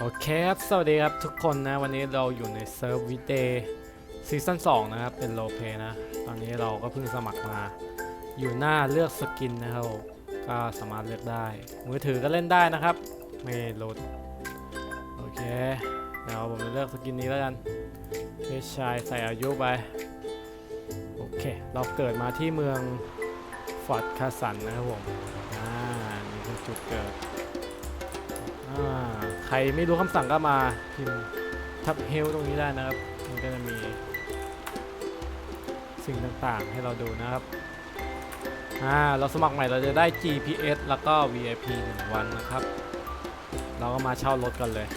โอเคครับ สวัสดีครับทุกคนนะ วันนี้เราอยู่ในเซิร์ฟวิเดย์ซีซั่น2นะครับ เป็นโลเพนะ ตอนนี้เราก็เพิ่งสมัครมา อยู่หน้าเลือกสกินนะครับผมก็สามารถเลือกได้ มือถือก็เล่นได้นะครับ ไม่โหลด โอเค เดี๋ยวผมจะเลือกสกินนี้แล้วกันเพชชายใส่อายุไป โอเค เราเกิดมาที่เมืองฟอร์ดคาสันนะครับผม อ่า นี่คือจุดเกิด ใครไม่รู้คำสั่งก็มาพิมพ์ทับเฮลตรงนี้ได้นะครับ มันก็จะมี สิ่งต่างๆให้เราดูนะครับอ่าเราสมัครใหม่เราจะได้ GPS แล้วก็ VIP 1 วันนะครับ เราก็มาเช่ารถกันเลย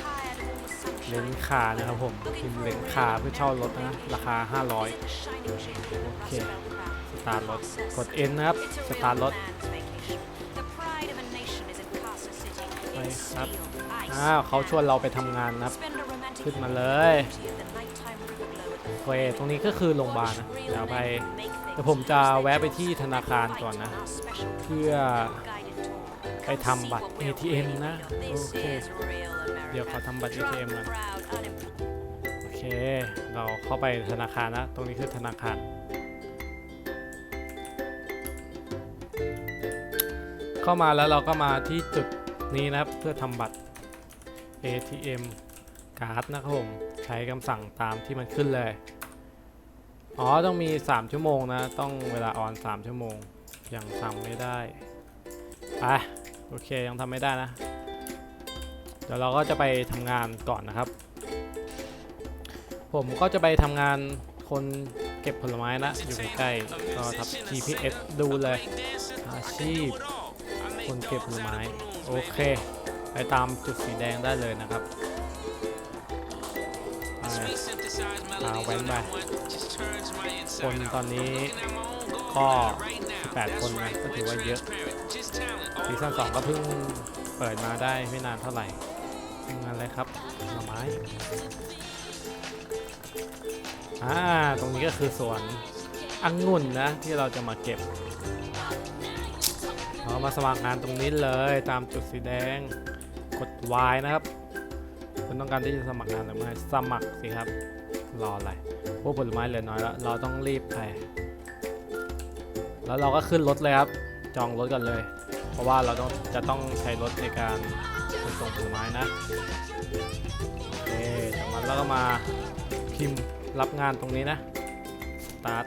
เลนคานะครับผมพิมพ์เลนคาเพื่อเช่ารถนะ ราคา 500 โอเค สตาร์ทรถ กด N นะครับ สตาร์ทรถ ครับ อ้าวเขาชวนเราไปทำงานนะครับ ขึ้นมาเลยโอเคตรงนี้ก็คือโรงพยาบาลนะเดี๋ยวไปเดี๋ยวผมจะแวะไปที่ธนาคารก่อนนะ เพื่อไปทำบัตร ATM นะ โอเค เดี๋ยวขอทำบัตร ATM ก่อนโอเค เราเข้าไปธนาคารนะ ตรงนี้คือธนาคารเข้ามาแล้วเราก็มาที่จุด นี้นะครับเพื่อทำบัตร ATM การ์ดนะครับผมใช้คำสั่งตามที่มันขึ้นเลย อ๋อ ต้องมี 3 ชั่วโมงนะ ต้องเวลาออน 3 ชั่วโมง ยังทำไม่ได้ไปโอเค ยังทำไม่ได้นะ เดี๋ยวเราก็จะไปทำงานก่อนนะครับ ผมก็จะไปทำงานคนเก็บผลไม้นะอยู่ใกล้ก็ทับ GPS ดูเลยอาชีพ คนเก็บผลไม้ โอเค ไปตามจุดสีแดงได้เลยนะครับไปพาแว้นไปคนตอนนี้ก็18คนนะก็ถือว่าเยอะซีซั่น2ก็เพิ่งเปิดมาได้ไม่นานเท่าไหร่ทำงานอะไรครับผลไม้อ่าตรงนี้ก็คือสวนองุ่นนะที่เราจะมาเก็บ เรามาสมัครงานตรงนี้เลยตามจุดสีแดงกด Y นะครับ คุณต้องการที่จะสมัครงานหรือไม่สมัครสิครับ รออะไรพวกผลไม้เหลือน้อยแล้ว เราต้องรีบไป แล้วเราก็ขึ้นรถเลยครับ จองรถกันเลย เพราะว่าเราต้องจะต้องใช้รถในการขนส่งผลไม้นะโอเคจากนั้นเราก็มาพิมพ์รับงานตรงนี้นะ start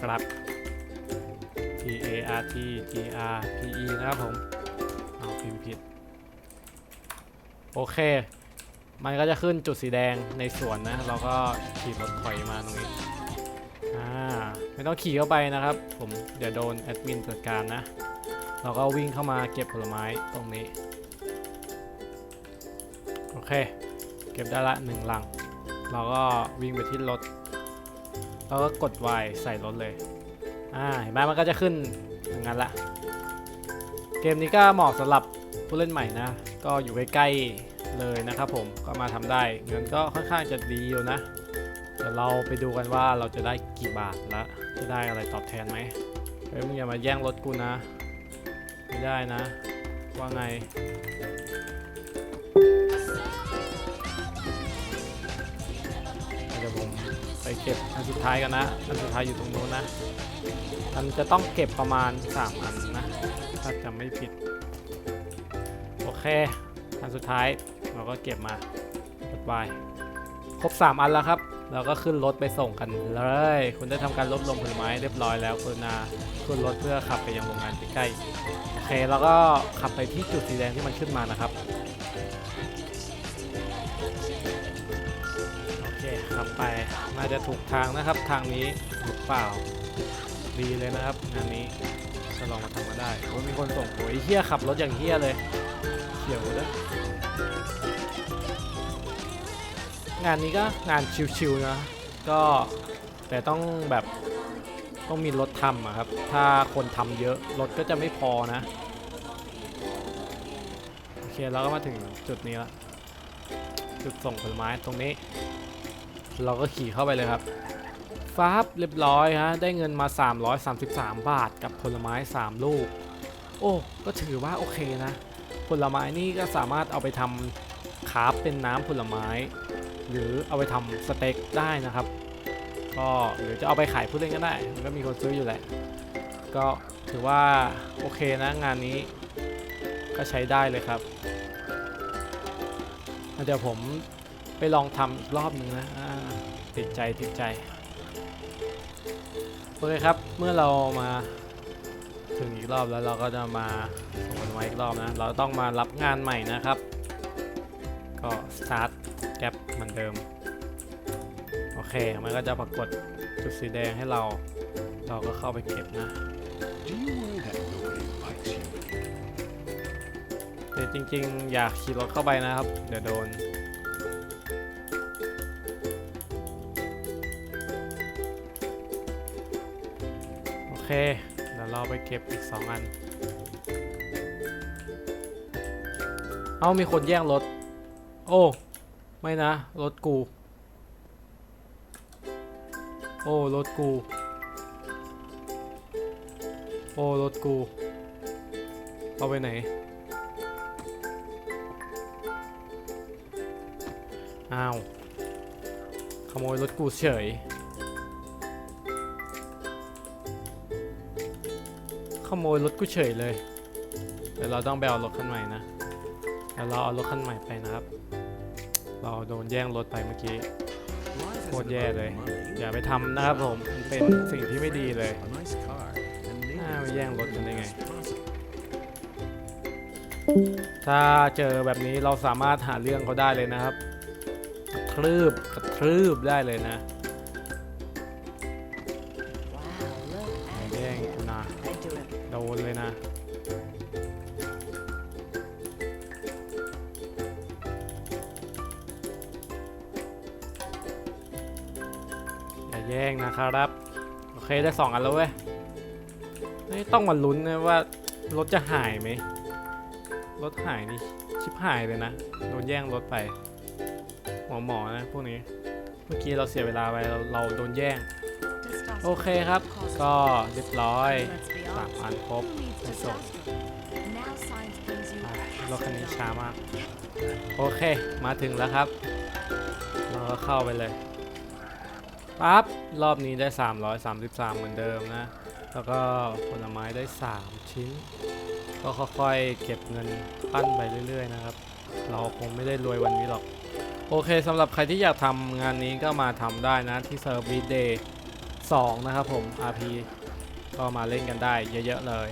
ครับ T G R P E นะครับผมเอาพิมพ์ผิด โอเค มันก็จะขึ้นจุดสีแดงในสวนนะ เราก็ขี่รถถอยมาตรงนี้ อ่า ไม่ต้องขี่เข้าไปนะครับ ผมเดี๋ยวโดนแอดมินจัดการนะ เราก็วิ่งเข้ามาเก็บผลไม้ตรงนี้ โอเค เก็บได้ละหนึ่งลัง เราก็วิ่งไปที่รถเราก็กด Y ใส่รถเลย อ่า เห็นไหมมันก็จะขึ้น อย่างนั้นละเกมนี้ก็เหมาะสำหรับผู้เล่นใหม่นะ ก็อยู่ใกล้ๆเลยนะครับผมก็มาทำได้เงินก็ค่อนข้างจะดีอยู่นะเดี๋ยวเราไปดูกันว่าเราจะได้กี่บาทละจะได้อะไรตอบแทนไหมเฮ้ยมึงอย่ามาแย่งรถกูนะ ไม่ได้นะ ว่าไงเดี๋ยวผมไปเก็บอันสุดท้ายกันนะอันสุดท้ายอยู่ตรงนู้นนะ มันจะต้องเก็บประมาณ 3 อันนะ ถ้าจำไม่ผิด โอเค อันสุดท้ายเราก็เก็บมากดไปครบ 3 อันแล้วครับ เราก็ขึ้นรถไปส่งกันเลย คุณได้ทำการรวบรวมผลไม้เรียบร้อยแล้วคุณนาขึ้นรถเพื่อขับไปยังโรงงานใกล้ๆโอเค แล้วก็ขับไปที่จุดสีแดงที่มันขึ้นมานะครับโอเคขับไปน่าจะถูกทางนะครับทางนี้หรือเปล่า ดีเลยนะครับงานนี้จะลองมาทำมาได้โอ้มีคนส่งโอ้ยเฮียขับรถอย่างเฮียเลยเขียวเลยงานนี้ก็งานชิวๆนะ ก็แต่ต้องแบบต้องมีรถทำอะครับ ถ้าคนทำเยอะรถก็จะไม่พอนะ โอเคเราก็มาถึงจุดนี้ละจุดส่งผลไม้ตรงนี้ เราก็ขี่เข้าไปเลยครับ ฟ้าบเรียบร้อยฮะ ได้เงินมา 333 บาทกับผลไม้ 3 ลูก โอ้ ก็ถือว่าโอเคนะ ผลไม้นี่ก็สามารถเอาไปทำคราฟเป็นน้ำผลไม้ หรือเอาไปทำสเต็กได้นะครับ ก็หรือจะเอาไปขายผู้เล่นก็ได้ มันก็มีคนซื้ออยู่แหละ ก็ถือว่าโอเคนะงานนี้ก็ใช้ได้เลยครับ เดี๋ยวผมไปลองทำอีกรอบหนึ่งนะติดใจติดใจ โอเคครับ เมื่อเรามาถึงอีกรอบแล้วเราก็จะมาส่งมันไว้อีกรอบนะ เราต้องมารับงานใหม่นะครับ ก็สตาร์ทแก๊ปเหมือนเดิม โอเค มันก็จะปรากฏจุดสีแดงให้เรา เราก็เข้าไปเก็บนะแต่จริง ๆ อยากขี่รถเข้าไปนะครับ เดี๋ยวโดน เคเดี๋ยวเราไปเก็บอีก 2 อัน เอามีคนแย่งรถ โอ้ ไม่นะ รถกู โอ้ รถกู โอ้ รถกู เอาไปไหน อ้าว ขโมยรถกูเฉย ขโมยรถกูเฉยเลยเดี๋ยวเราต้องไปเอารถคันใหม่นะเดี๋ยวเราเอารถคันใหม่ไปนะครับ เราโดนแย่งรถไปเมื่อกี้โคตรแย่เลย อย่าไปทำนะครับผมมันเป็นสิ่งที่ไม่ดีเลย A nice car and maybe อ่าไปแย่งรถกันได้ไง ถ้าเจอแบบนี้เราสามารถหาเรื่องเขาได้เลยนะครับกระทืบกระทืบได้เลยนะ แย่งนะครับ โอเคได้สองอันแล้วเว้ยนี่ต้องมาลุ้นนะว่ารถจะหายไหมรถหายนี่ชิบหายเลยนะโดนแย่งรถไป หมอหมอนะพวกนี้เมื่อกี้เราเสียเวลาไปเราเราโดนแย่ง โอเคครับ ก็เรียบร้อยสามอันครบไปส่ง Now science brings you อะ a รถคันนี้ castle ช้ามาก โอเคมาถึงแล้วครับ เราก็เข้าไปเลย ปั๊บรอบนี้ได้ 333 เหมือนเดิมนะ แล้วก็ผลไม้ได้ 3 ชิ้น ก็ค่อยๆเก็บเงินปั้นไปเรื่อย ๆ นะครับ เราคงไม่ได้รวยวันนี้หรอก โอเคสำหรับใครที่อยากทำงานนี้ก็มาทำได้นะที่เซิร์ฟวีเดย์2นะครับผม RP ก็มาเล่นกันได้เยอะ ๆ เลย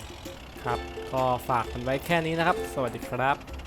ครับ ก็ฝากกันไว้แค่นี้นะครับ สวัสดีครับ